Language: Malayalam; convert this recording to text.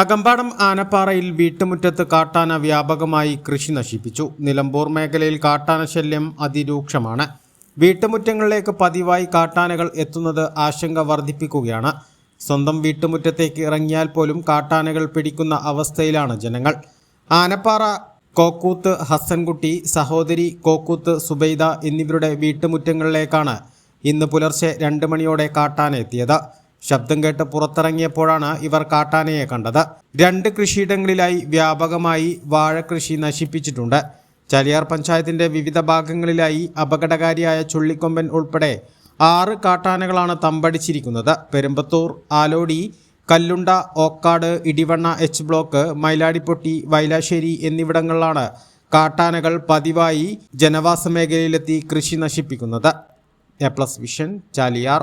അകമ്പാടം ആനപ്പാറയിൽ വീട്ടുമുറ്റത്ത് കാട്ടാന വ്യാപകമായി കൃഷി നശിപ്പിച്ചു. നിലമ്പൂർ മേഖലയിൽ കാട്ടാന ശല്യം അതിരൂക്ഷമാണ്. വീട്ടുമുറ്റങ്ങളിലേക്ക് പതിവായി കാട്ടാനകൾ എത്തുന്നത് ആശങ്ക വർദ്ധിപ്പിക്കുകയാണ്. സ്വന്തം വീട്ടുമുറ്റത്തേക്ക് ഇറങ്ങിയാൽ പോലും കാട്ടാനകൾ പിടിക്കുന്ന അവസ്ഥയിലാണ് ജനങ്ങൾ. ആനപ്പാറ കോക്കൂത്ത് ഹസൻകുട്ടി സഹോദരി കോക്കൂത്ത് സുബൈദ എന്നിവരുടെ വീട്ടുമുറ്റങ്ങളിലേക്കാണ് ഇന്ന് പുലർച്ചെ രണ്ട് മണിയോടെ കാട്ടാന എത്തിയത്. ശബ്ദം കേട്ട് പുറത്തിറങ്ങിയപ്പോഴാണ് ഇവർ കാട്ടാനയെ കണ്ടത്. രണ്ട് കൃഷിയിടങ്ങളിലായി വ്യാപകമായി വാഴകൃഷി നശിപ്പിച്ചിട്ടുണ്ട്. ചാലിയാർ പഞ്ചായത്തിന്റെ വിവിധ ഭാഗങ്ങളിലായി അപകടകാരിയായ ചുള്ളിക്കൊമ്പൻ ഉൾപ്പെടെ ആറ് കാട്ടാനകളാണ് തമ്പടിച്ചിരിക്കുന്നത്. പെരുമ്പത്തൂർ ആലോടി കല്ലുണ്ട ഓക്കാട് ഇടിവണ്ണ എച്ച് ബ്ലോക്ക് മൈലാടിപ്പൊട്ടി വൈലാശ്ശേരി എന്നിവിടങ്ങളിലാണ് കാട്ടാനകൾ പതിവായി ജനവാസ മേഖലയിലെത്തി കൃഷി നശിപ്പിക്കുന്നത്. A plus vision Chaliyar.